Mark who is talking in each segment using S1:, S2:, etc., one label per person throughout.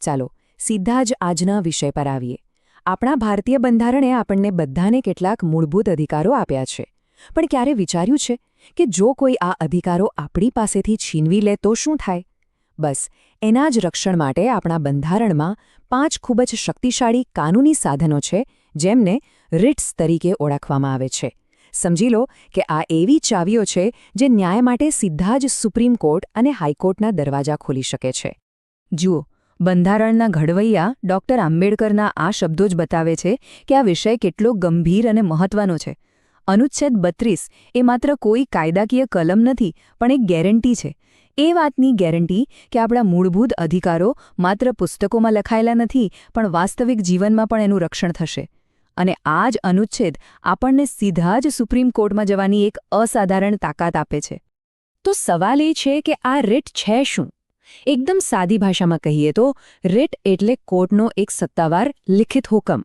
S1: ચાલો, સીધા જ આજના વિષય પર આવીએ. આપણા ભારતીય બંધારણે આપણને બધાને કેટલાક મૂળભૂત અધિકારો આપ્યા છે. પણ ક્યારે વિચાર્યું છે કે જો કોઈ આ અધિકારો આપણી પાસેથી છીનવી લે તો શું થાય? બસ, એના જ રક્ષણ માટે આપણા બંધારણમાં પાંચ ખૂબ જ શક્તિશાળી કાનૂની સાધનો છે, જેમને રિટ્સ તરીકે ઓળખવામાં આવે છે. સમજી લો કે આ એવી ચાવીઓ છે જે ન્યાય માટે સીધા જ સુપ્રીમ કોર્ટ અને હાઈકોર્ટના દરવાજા ખોલી શકે છે.
S2: જુઓ બંધારણના ઘડવૈયા ડોક્ટર આંબેડકરના આ શબ્દો જ બતાવે છે કે આ વિષય કેટલો ગંભીર અને મહત્વનો છે. અનુચ્છેદ બત્રીસ એ માત્ર કોઈ કાયદાકીય કલમ નથી, પણ એક ગેરંટી છે. એ વાતની ગેરંટી કે આપણા મૂળભૂત અધિકારો માત્ર પુસ્તકોમાં લખાયેલા નથી, પણ વાસ્તવિક જીવનમાં પણ એનું રક્ષણ થશે. અને આ જ અનુચ્છેદ આપણને સીધા જ સુપ્રીમ કોર્ટમાં જવાની એક અસાધારણ તાકાત આપે છે.
S1: તો સવાલ એ છે કે આ રીટ છે શું? એકદમ સાદી ભાષામાં કહીએ તો, રિટ એટલે કોર્ટનો એક સત્તાવાર લિખિત હુકમ.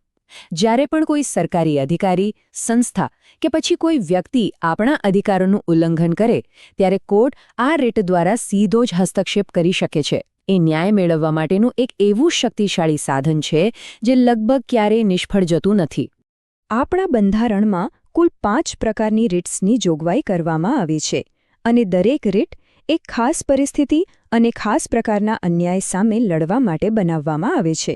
S1: જ્યારે પણ કોઈ સરકારી અધિકારી, સંસ્થા કે પછી કોઈ વ્યક્તિ આપણા અધિકારોનું ઉલ્લંઘન કરે, ત્યારે કોર્ટ આ રિટ દ્વારા સીધો જ હસ્તક્ષેપ કરી શકે છે. એ ન્યાય મેળવવા માટેનું એક એવું શક્તિશાળી સાધન છે, જે લગભગ ક્યારેય નિષ્ફળ જતું નથી. આપણા બંધારણમાં કુલ પાંચ પ્રકારની રિટ્સની જોગવાઈ કરવામાં આવી છે, અને દરેક રિટ એક ખાસ પરિસ્થિતિ અને ખાસ પ્રકારના અન્યાય સામે લડવા માટે બનાવવામાં આવે છે.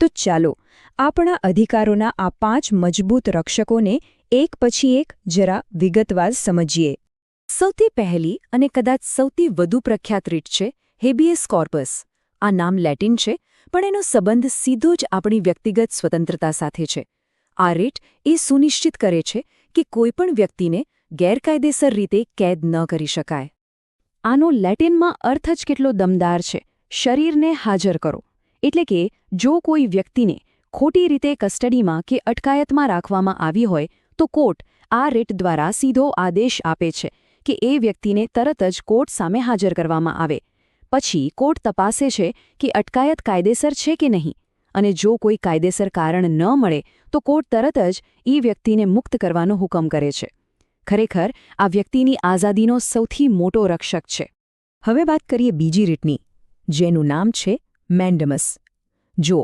S1: તો ચાલો, આપણા અધિકારોના આ પાંચ મજબૂત રક્ષકોને એક પછી એક જરા વિગતવાર સમજીએ. સૌથી પહેલી અને કદાચ સૌથી વધુ પ્રખ્યાત રીત છે હેબિયસ કોર્પસ. આ નામ લેટિન છે, પણ એનો સંબંધ સીધો જ આપણી વ્યક્તિગત સ્વતંત્રતા સાથે છે. આ રીટ એ સુનિશ્ચિત કરે છે કે કોઈપણ વ્યક્તિને ગેરકાયદેસર રીતે કેદ ન કરી શકાય. આનો લેટિનમાં અર્થ જ કેટલો દમદાર છે. શરીરને હાજર કરો. એટલે કે, જો કોઈ વ્યક્તિને ખોટી રીતે કસ્ટડીમાં કે અટકાયતમાં રાખવામાં આવી હોય, તો કોર્ટ, આ રીટ દ્વારા સીધો આદેશ આપે છે કે એ વ્યક્તિને તરત જ કોર્ટ સામે હાજર કરવામાં આવે. પછી, કોર્ટ તપાસે છે કે અટકાયત કાયદેસર છે કે નહીં. અને જો કોઈ કાયદેસર કારણ ન મળે, તો કોર્ટ તરત જ એ વ્યક્તિને મુક્ત કરવાનો હુકમ કરે છે. ખરેખર, આ વ્યક્તિની આઝાદીનો સૌથી મોટો રક્ષક છે. હવે વાત કરીએ બીજી રીતની, જેનું નામ છે મેન્ડમસ. જો,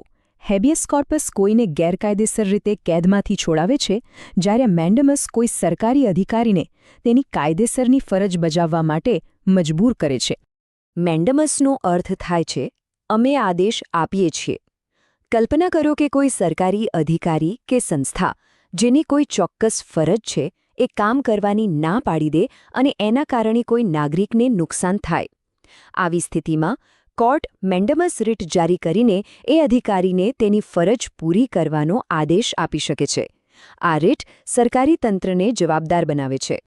S1: હેબિયસ કોર્પસ કોઈને ગેરકાયદેસર રીતે કેદમાંથી છોડાવે છે, જ્યારે મેન્ડમસ કોઈ સરકારી અધિકારીને તેની કાયદેસરની ફરજ બજાવવા માટે મજબૂર કરે છે. મેન્ડમસનો અર્થ થાય છે, અમે આદેશ આપીએ છીએ. કલ્પના કરો કે કોઈ સરકારી અધિકારી કે સંસ્થા, જેની કોઈ ચોક્કસ ફરજ છે એ કામ કરવાની ના પાડી દે અને એના કારણે કોઈ નાગરિકને નુકસાન થાય. આવી સ્થિતિમાં કોર્ટ મેન્ડમસ રીટ જારી કરીને એ અધિકારીને તેની ફરજ પૂરી કરવાનો આદેશ આપી શકે છે. આ રીટ સરકારી તંત્રને જવાબદાર બનાવે છે.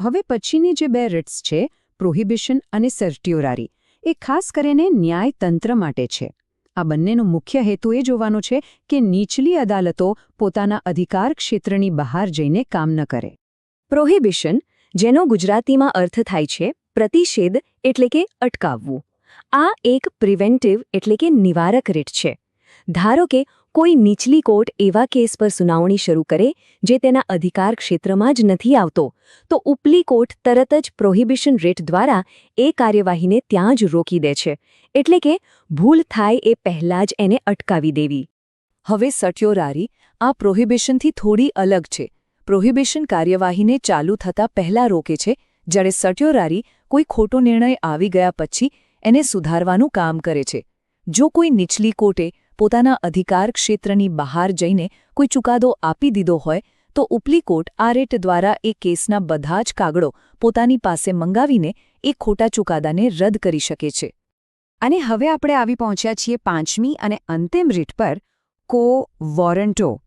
S1: હવે પછીની જે બે રીટ્સ છે, પ્રોહિબિશન અને સર્ટ્યોરારી, એ ખાસ કરીને ન્યાયતંત્ર માટે છે. આ બંનેનો મુખ્ય હેતુ એ જોવાનો છે કે નીચલી અદાલતો પોતાના અધિકાર ક્ષેત્રની બહાર જઈને કામ ન કરે. પ્રોહિબિશન, જેનો ગુજરાતીમાં અર્થ થાય છે પ્રતિષેધ એટલે કે અટકાવવું. આ એક પ્રિવેન્ટિવ એટલે કે નિવારક રીટ છે. ધારો કે કોઈ નીચલી કોર્ટ એવા કેસ પર સુનાવણી શરૂ કરે જે તેના અધિકાર ક્ષેત્રમાં જ નથી આવતો, તો ઉપલી કોર્ટ તરત જ પ્રોહિબિશન રેટ દ્વારા એ કાર્યવાહીને ત્યાં જ રોકી દે છે. એટલે કે ભૂલ થાય એ પહેલાં જ એને અટકાવી દેવી. હવે સટ્યોરારી, આ પ્રોહિબિશનથી થોડી અલગ છે. પ્રોહિબિશન કાર્યવાહીને ચાલુ થતાં પહેલાં રોકે છે, જ્યારે સટ્યોરારી કોઈ ખોટો નિર્ણય આવી ગયા પછી એને સુધારવાનું કામ કરે છે. જો કોઈ નીચલી કોર્ટે પોતાના અધિકાર ક્ષેત્રની બહાર જઈને કોઈ ચુકાદો આપી દીધો હોય, તો ઉપલી કોર્ટ આ રેટ દ્વારા એ કેસના બધા જ કાગળો પોતાની પાસે મંગાવીને એ ખોટા ચુકાદાને રદ કરી શકે છે. અને હવે આપણે આવી પહોંચ્યા છીએ પાંચમી અને અંતિમ રીટ પર, કો વોરંટો.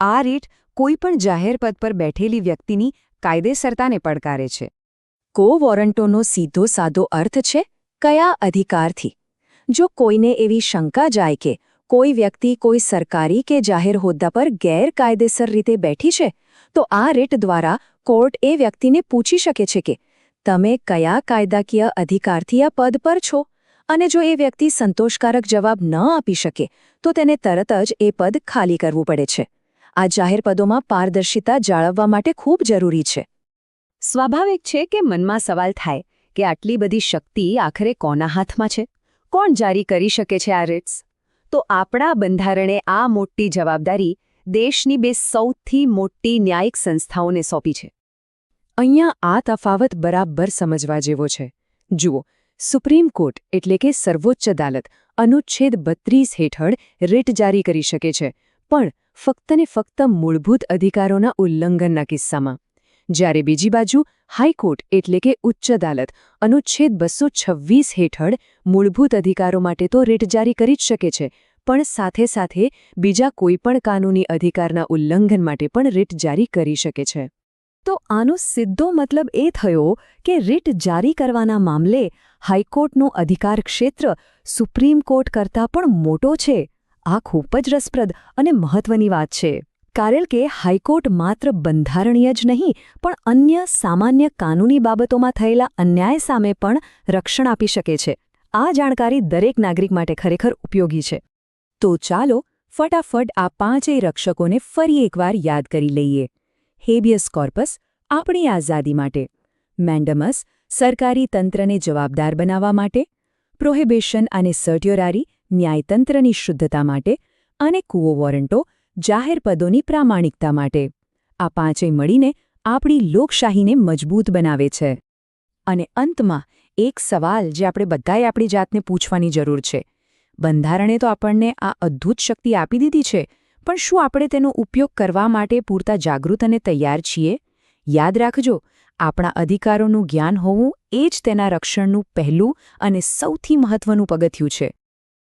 S1: આ રીટ કોઈપણ જાહેર પદ પર બેઠેલી વ્યક્તિની કાયદેસરતાને પડકારે છે. કો વોરંટોનો સીધો સાદો અર્થ છે, કયા અધિકારથી? જો કોઈને એવી શંકા જાય કે કોઈ વ્યક્તિ કોઈ સરકારી કે જાહેર હોદ્દા પર ગેરકાયદેસર રીતે બેઠી છે, તો આ રીટ દ્વારા કોર્ટ એ વ્યક્તિને પૂછી શકે છે કે તમે કયા કાયદાકીય અધિકારથી આ પદ પર છો? અને જો એ વ્યક્તિ સંતોષકારક જવાબ ન આપી શકે, તો તેને તરત જ એ પદ ખાલી કરવું પડે છે. આ જાહેર પદોમાં પારદર્શિતા જાળવવા માટે ખૂબ જરૂરી છે. સ્વાભાવિક છે કે મનમાં સવાલ થાય કે આટલી બધી શક્તિ આખરે કોના હાથમાં છે? કોણ જારી કરી શકે છે આ રીટ્સ? તો આપણા બંધારણે આ મોટી જવાબદારી દેશની બે સૌથી મોટી ન્યાયિક સંસ્થાઓને સોંપી છે. અહીંયા આ તફાવત બરાબર સમજવા જેવો છે. જુઓ, સુપ્રીમ કોર્ટ એટલે કે સર્વોચ્ચ અદાલત અનુચ્છેદ બત્રીસ હેઠળ રીટ જારી કરી શકે છે. પણ ફક્ત ને ફક્ત મૂળભૂત અધિકારોના ઉલ્લંઘનના કિસ્સામાં. જ્યારે બીજી બાજુ, હાઈકોર્ટ એટલે કે ઉચ્ચ અદાલત, અનુચ્છેદ બસો છવ્વીસ હેઠળ મૂળભૂત અધિકારો માટે તો રીટ જારી કરી જ શકે છે, પણ સાથે સાથે બીજા કોઈપણ કાનૂની અધિકારના ઉલ્લંઘન માટે પણ રીટ જારી કરી શકે છે. તો આનો સીધો મતલબ એ થયો કે રીટ જારી કરવાના મામલે હાઈકોર્ટનો અધિકાર ક્ષેત્ર સુપ્રીમ કોર્ટ કરતાં પણ મોટો છે. આ ખૂબ જ રસપ્રદ અને મહત્વની વાત છે. કારણ કે હાઈકોર્ટ માત્ર બંધારણીય જ નહીં, પણ અન્ય સામાન્ય કાનૂની બાબતોમાં થયેલા અન્યાય સામે પણ રક્ષણ આપી શકે છે. આ જાણકારી દરેક નાગરિક માટે ખરેખર ઉપયોગી છે. તો ચાલો ફટાફટ આ પાંચેય રક્ષકોને ફરી એકવાર યાદ કરી લઈએ. હેબિયસ કોર્પસ આપણી આઝાદી માટે. મેન્ડમસ સરકારી તંત્રને જવાબદાર બનાવવા માટે. પ્રોહિબિશન અને સર્ટ્યોરારી ન્યાયતંત્રની શુદ્ધતા માટે અને કુઓ વોરંટો જાહેર પદોની પ્રામાણિકતા માટે. આ પાંચે મળીને આપણી લોકશાહીને મજબૂત બનાવે છે. અને અંતમાં એક સવાલ જે આપણે બધાએ આપણી જાતને પૂછવાની જરૂર છે. બંધારણે તો આપણને આ અદ્ભુત શક્તિ આપી દીધી છે, પણ શું આપણે તેનો ઉપયોગ કરવા માટે પૂરતા જાગૃત અને તૈયાર છીએ? યાદ રાખજો, આપણા અધિકારોનું જ્ઞાન હોવું એ જ તેના રક્ષણનું પહેલું અને સૌથી મહત્વનું પગથિયું છે.